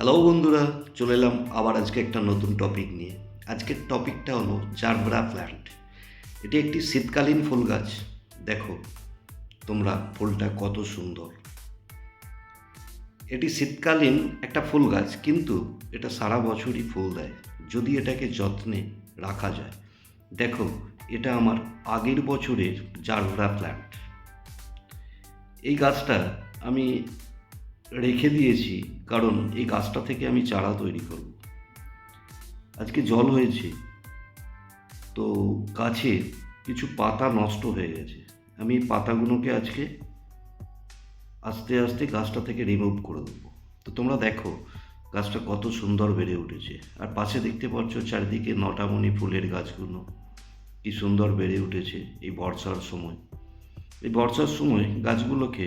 Hello বন্ধুরা, চলে এলাম আবার আজকে একটা নতুন টপিক নিয়ে। আজকের টপিকটা হলো জারবরা প্ল্যান্ট এটি একটি শীতকালীন ফুল গাছ। দেখো, তোমরা ফুলটা কত সুন্দর। এটি শীতকালীন একটা ফুল গাছ, কিন্তু এটা সারা বছরই ফুল দেয়, যদি এটাকে যত্নে রাখা যায়। দেখো, এটা আমার আগের বছরের জারবরা প্ল্যান্ট এই গাছটা আমি রেখে দিয়েছি, কারণ এই গাছটা থেকে আমি চারা তৈরি করব। আজকে জল হয়েছে, তো গাছে কিছু পাতা নষ্ট হয়ে গেছে। আমি পাতাগুলোকে আজকে আস্তে আস্তে গাছটা থেকে রিমুভ করে দেবো। তো তোমরা দেখো, গাছটা কত সুন্দর বেড়ে উঠেছে। আর পাশে দেখতে পাচ্ছ চারিদিকে নটামণি ফুলের গাছগুলো। কি সুন্দর বেড়ে উঠেছে এই বর্ষার সময়। এই বর্ষার সময় গাছগুলোকে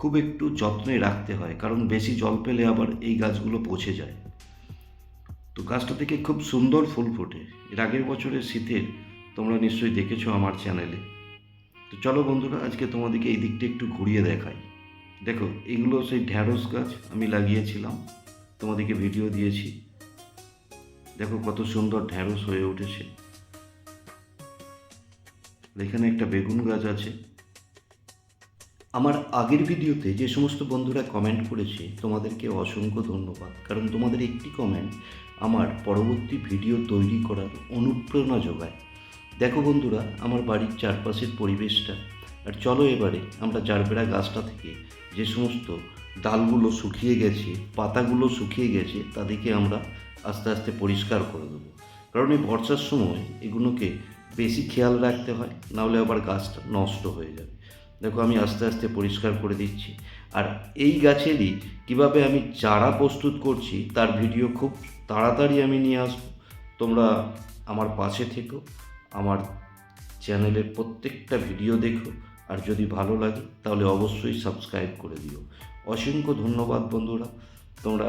খুব একটু যত্নে রাখতে হয়, কারণ বেশি জল পেলে আবার এই গাছগুলো পচে যায়। তো গাছটা থেকে খুব সুন্দর ফুল ফোটে। এর আগের বছরের শীতের তোমরা নিশ্চয়ই দেখেছ আমার চ্যানেলে তো চলো বন্ধুরা, আজকে তোমাদেরকে এই দিকটা একটু ঘুরিয়ে দেখাই। দেখো, এগুলো সেই ঢ্যাঁড়স গাছ আমি লাগিয়েছিলাম, তোমাদেরকে ভিডিও দিয়েছি। দেখো কত সুন্দর ঢ্যাঁড়স হয়ে উঠেছে। এখানে একটা বেগুন গাছ আছে। আমার আগের ভিডিওতে যে সমস্ত বন্ধুরা কমেন্ট করেছে, তোমাদেরকে অসংখ্য ধন্যবাদ। কারণ তোমাদের একটি কমেন্ট আমার পরবর্তী ভিডিও তৈরি করার অনুপ্রেরণা যোগায়। দেখো বন্ধুরা, আমার বাড়ির চারপাশের পরিবেশটা। আর চলো এবারে আমরা জারবেড়া গাছটা থেকে যে সমস্ত ডালগুলো শুকিয়ে গেছে, পাতাগুলো শুকিয়ে গেছে, তাদেরকে আমরা আস্তে আস্তে পরিষ্কার করে দেবো। কারণ এই বর্ষার সময় এগুলোকে বেশি খেয়াল রাখতে হয়, নাহলে আবার গাছটা নষ্ট হয়ে যাবে। দেখো, আমি আস্তে আস্তে পরিষ্কার করে দিচ্ছি। আর এই গাছেরই কীভাবে আমি চারা প্রস্তুত করছি, তার ভিডিও খুব তাড়াতাড়ি আমি নিয়ে আসব। তোমরা আমার পাশে থেকো, আমার চ্যানেলের প্রত্যেকটা ভিডিও দেখো, আর যদি ভালো লাগে, তাহলে অবশ্যই সাবস্ক্রাইব করে দিও। অসংখ্য ধন্যবাদ বন্ধুরা, তোমরা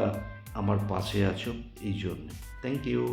আমার পাশে আছো এই জন্যে। Thank you